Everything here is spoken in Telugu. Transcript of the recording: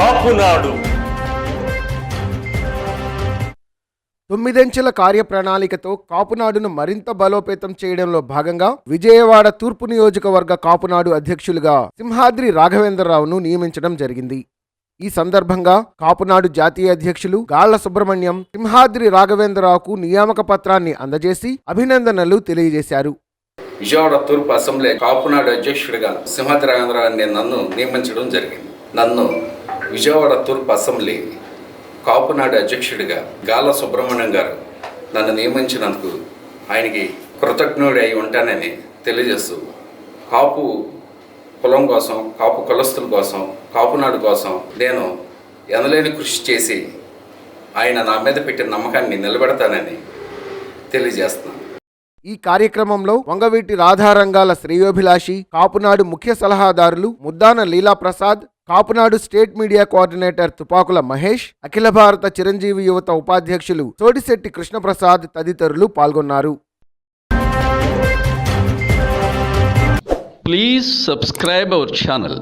కాపునాడు. తొమ్మిదంచెల కార్యప్రణాళికతో కాపునాడును మరింత బలోపేతం చేయడంలో భాగంగా విజయవాడ తూర్పు నియోజకవర్గ కాపునాడు అధ్యక్షులుగా సింహాద్రి రాఘవేంద్రరావును నియమించడం జరిగింది. ఈ సందర్భంగా కాపునాడు జాతీయ అధ్యక్షులు గాళ్ళ సుబ్రహ్మణ్యం సింహాద్రి రాఘవేంద్రరావుకు నియామక పత్రాన్ని అందజేసి అభినందనలు తెలియజేశారు. విజయవాడ తూర్పు అసెంబ్లీ కాపునాడు అధ్యక్షుడిగా సింహాద్రాంధ్రాన్ని నన్ను నియమించడం జరిగింది. నన్ను విజయవాడ తూర్పు అసెంబ్లీ కాపునాడు అధ్యక్షుడిగా గాల సుబ్రహ్మణ్యం గారు నన్ను నియమించినందుకు ఆయనకి కృతజ్ఞుడి అయి ఉంటానని తెలియజేస్తూ కాపు కులం కోసం కాపు కులస్తుల కోసం కాపునాడు కోసం నేను ఎనలేని కృషి చేసి ఆయన నా మీద పెట్టిన నమ్మకాన్ని నిలబెడతానని తెలియజేస్తున్నాను. ఈ కార్యక్రమంలో వంగవీటి రాధారంగాల శ్రేయోభిలాషి కాపునాడు ముఖ్య సలహాదారులు Muddana Leela Prasad Kapunadu state media coordinator Tupakula Mahesh Akhila Bharata Chiranjeevi Yuvatha ఉపాధ్యక్షులు సోడిశెట్టి కృష్ణప్రసాద్ తదితరులు పాల్గొన్నారు. Please subscribe our channel